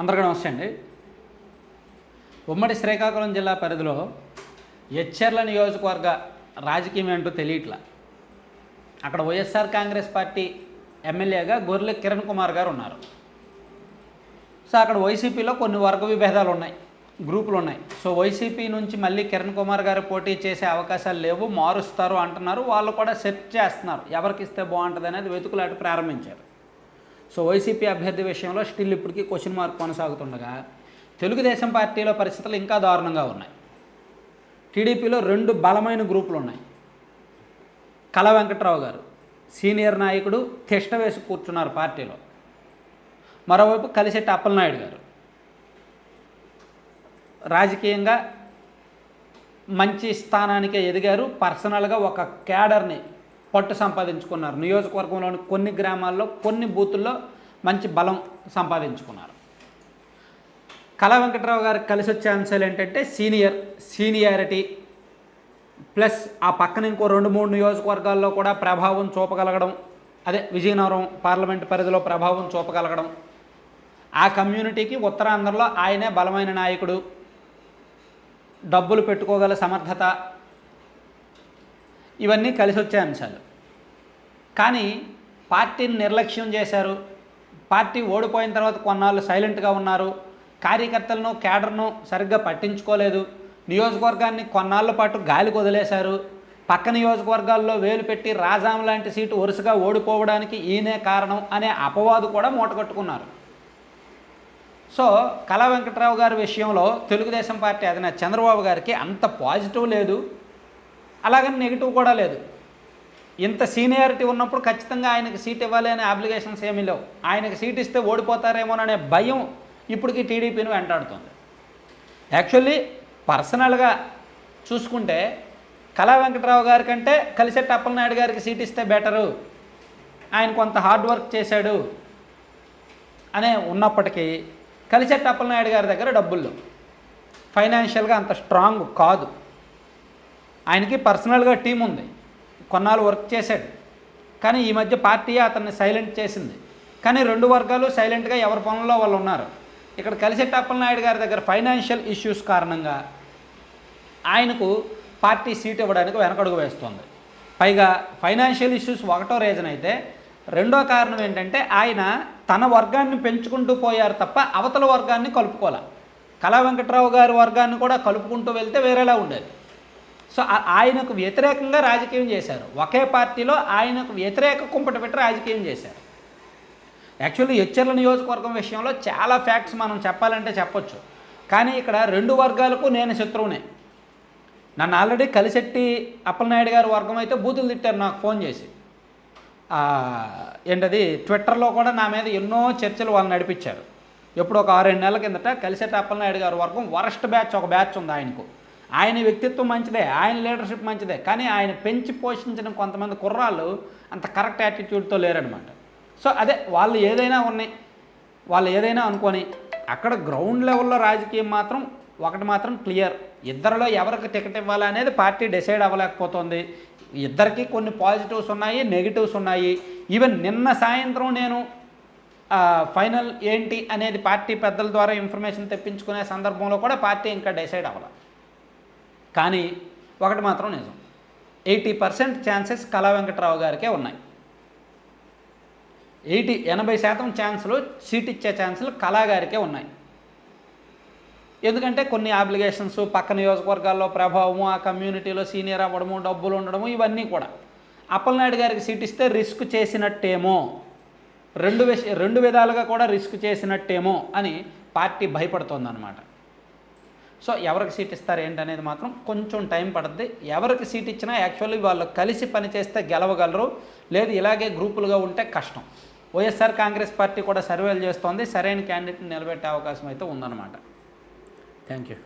అందరికీ నమస్తే అండి. ఉమ్మడి శ్రీకాకుళం జిల్లా పరిధిలో ఎచ్చెర్ల నియోజకవర్గ రాజకీయం ఏంటో తెలియట్లా. అక్కడ వైఎస్ఆర్ కాంగ్రెస్ పార్టీ ఎమ్మెల్యేగా గొర్రెల కిరణ్ కుమార్ గారు ఉన్నారు. సో అక్కడ వైసీపీలో కొన్ని వర్గ విభేదాలు ఉన్నాయి గ్రూపులు ఉన్నాయి. సో వైసీపీ నుంచి మళ్ళీ కిరణ్ కుమార్ గారు పోటీ చేసే అవకాశాలు లేవు మారుస్తారు అంటున్నారు. వాళ్ళు కూడా సెర్చ్ చేస్తున్నారు ఎవరికి ఇస్తే బాగుంటుంది అనేది వెతుకులాట ప్రారంభించారు. సో వైసీపీ అభ్యర్థి విషయంలో స్టిల్ ఇప్పటికీ క్వశ్చన్ మార్క్ కొనసాగుతుండగా తెలుగుదేశం పార్టీలో పరిస్థితులు ఇంకా దారుణంగా ఉన్నాయి. టీడీపీలో రెండు బలమైన గ్రూపులు ఉన్నాయి. కళ వెంకట్రావు గారు సీనియర్ నాయకుడు తిష్ట వేసి కూర్చున్నారు పార్టీలో. మరోవైపు కలిసెట్టి అప్పలనాయుడు గారు. రాజకీయంగా మంచి స్థానానికే ఎదిగారు. పర్సనల్గా ఒక క్యాడర్ని పట్టు సంపాదించుకున్నారు. నియోజకవర్గంలోని కొన్ని గ్రామాల్లో కొన్ని బూతుల్లో మంచి బలం సంపాదించుకున్నారు. కళా వెంకట్రావు గారికి కలిసి వచ్చే అంశాలు ఏంటంటే సీనియర్ సీనియారిటీ ప్లస్ ఆ పక్కన ఇంకో రెండు మూడు నియోజకవర్గాల్లో కూడా ప్రభావం చూపగలగడం అదే విజయనగరం పార్లమెంట్ పరిధిలో ప్రభావం చూపగలగడం. ఆ కమ్యూనిటీకి ఉత్తరాంధ్రలో ఆయనే బలమైన నాయకుడు. డబ్బులు పెట్టుకోగల సమర్థత. ఇవన్నీ కలిసి వచ్చే అంశాలు. కానీ పార్టీని నిర్లక్ష్యం చేశారు. పార్టీ ఓడిపోయిన తర్వాత కొన్నాళ్ళు సైలెంట్గా ఉన్నారు. కార్యకర్తలను కేడర్ను సరిగ్గా పట్టించుకోలేదు. నియోజకవర్గాన్ని కొన్నాళ్ళ పాటు గాలికి వదిలేశారు పక్క నియోజకవర్గాల్లో వేలు పెట్టి రాజాం లాంటి సీటు వరుసగా ఓడిపోవడానికి ఈయనే కారణం అనే అపవాదు కూడా మూటగట్టుకున్నారు సో కళా వెంకట్రావు గారి విషయంలో తెలుగుదేశం పార్టీ అధినేత చంద్రబాబు గారికి అంత పాజిటివ్ లేదు. అలాగని నెగిటివ్ కూడా లేదు. ఇంత సీనియారిటీ ఉన్నప్పుడు ఖచ్చితంగా ఆయనకి సీట్ ఇవ్వాలి అనే అప్లికేషన్స్ ఏమీ లేవు. ఆయనకి సీట్ ఇస్తే ఓడిపోతారేమోననే భయం ఇప్పటికీ టీడీపీని వెంటాడుతుంది. యాక్చువల్లీ పర్సనల్గా చూసుకుంటే కళా వెంకట్రావు గారి కంటే కలిసెట్టి అప్పలనాయుడు గారికి సీట్ ఇస్తే బెటరు. ఆయన కొంత హార్డ్ వర్క్ చేశాడు అనే ఉన్నప్పటికీ కలిసెట్టి అప్పలనాయుడు గారి దగ్గర డబ్బులు ఫైనాన్షియల్గా అంత స్ట్రాంగ్ కాదు. ఆయనకి పర్సనల్గా టీం ఉంది. కొన్నాళ్ళు వర్క్ చేశాడు. కానీ ఈ మధ్య పార్టీ అతన్ని సైలెంట్ చేసింది. కానీ రెండు వర్గాలు సైలెంట్గా ఎవరి పనుల్లో వాళ్ళు ఉన్నారు. ఇక్కడ కలిసేటప్పల అప్పలనాయుడు గారి దగ్గర ఫైనాన్షియల్ ఇష్యూస్ కారణంగా ఆయనకు పార్టీ సీట్ ఇవ్వడానికి వెనకడుగు వేస్తుంది. పైగా ఫైనాన్షియల్ ఇష్యూస్ ఒకటో రీజన్ అయితే రెండో కారణం ఏంటంటే ఆయన తన వర్గాన్ని పెంచుకుంటూ పోయారు తప్ప అవతల వర్గాన్ని కలుపుకోలే. కళా వెంకట్రావు గారి వర్గాన్ని కూడా కలుపుకుంటూ వెళ్తే వేరేలా ఉండేది. సో ఆయనకు వ్యతిరేకంగా రాజకీయం చేశారు. ఒకే పార్టీలో ఆయనకు వ్యతిరేక కుంపట పెట్టి రాజకీయం చేశారు. యాక్చువల్లీ హెచ్చర్ల నియోజకవర్గం విషయంలో చాలా ఫ్యాక్ట్స్ మనం చెప్పాలంటే చెప్పొచ్చు. కానీ ఇక్కడ రెండు వర్గాలకు నేను శత్రువునే. నన్ను ఆల్రెడీ కలిశెట్టి అప్పలనాయుడు గారి వర్గం అయితే బూతులు తిట్టారు నాకు ఫోన్ చేసి. ఏంటది? ట్విట్టర్లో కూడా నా మీద ఎన్నో చర్చలు వాళ్ళు నడిపించారు. ఎప్పుడు ఒక ఆరేడు నెలల కిందట కలిసెట్టి అప్పలనాయుడు గారి వర్గం వరస్ట్ బ్యాచ్ ఒక బ్యాచ్ ఉంది ఆయనకు. ఆయన వ్యక్తిత్వం మంచిదే ఆయన లీడర్షిప్ మంచిదే కానీ ఆయన పెంచి పోషించిన కొంతమంది కుర్రాళ్ళు అంత కరెక్ట్ యాటిట్యూడ్తో లేరనమాట సో అదే వాళ్ళు ఏదైనా ఉన్నాయి వాళ్ళు ఏదైనా అనుకొని అక్కడ గ్రౌండ్ లెవెల్లో రాజకీయం మాత్రం ఒకటి మాత్రం క్లియర్ ఇద్దరిలో ఎవరికి టికెట్ ఇవ్వాలి అనేది పార్టీ డిసైడ్ అవ్వలేకపోతుంది. ఇద్దరికి కొన్ని పాజిటివ్స్ ఉన్నాయి నెగిటివ్స్ ఉన్నాయి. ఈవెన్ నిన్న సాయంత్రం నేను ఫైనల్ ఏంటి అనేది పార్టీ పెద్దల ద్వారా ఇన్ఫర్మేషన్ తెప్పించుకునే సందర్భంలో కూడా పార్టీ ఇంకా డిసైడ్ అవ్వాలి. కానీ ఒకటి మాత్రం నిజం. Eighty percent chances Kala Venkatrao గారికే ఉన్నాయి. ఎయిటీ ఎనభై శాతం ఛాన్సులు సీట్ ఇచ్చే ఛాన్సులు కళాగారికే ఉన్నాయి. ఎందుకంటే కొన్ని అప్లికేషన్స్ పక్క నియోజకవర్గాల్లో ప్రభావము ఆ కమ్యూనిటీలో సీనియర్ అవ్వడము డబ్బులు ఉండడము ఇవన్నీ కూడా. అప్పలనాయుడు గారికి సీట్ ఇస్తే రిస్క్ చేసినట్టేమో. రెండు విష రెండు విధాలుగా కూడా రిస్క్ చేసినట్టేమో అని పార్టీ భయపడుతోందన్నమాట. సో ఎవరికి సీట్ ఇస్తారు ఏంటనేది మాత్రం కొంచెం టైం పడుతుంది ఎవరికి సీట్ ఇచ్చినా యాక్చువల్లీ వాళ్ళు కలిసి పనిచేస్తే గెలవగలరు. లేదు ఇలాగే గ్రూపులుగా ఉంటే కష్టం. వైఎస్ఆర్ కాంగ్రెస్ పార్టీ కూడా సర్వేలు చేస్తోంది. సరైన క్యాండిడేట్ని నిలబెట్టే అవకాశం అయితే ఉందన్నమాట. Thank you.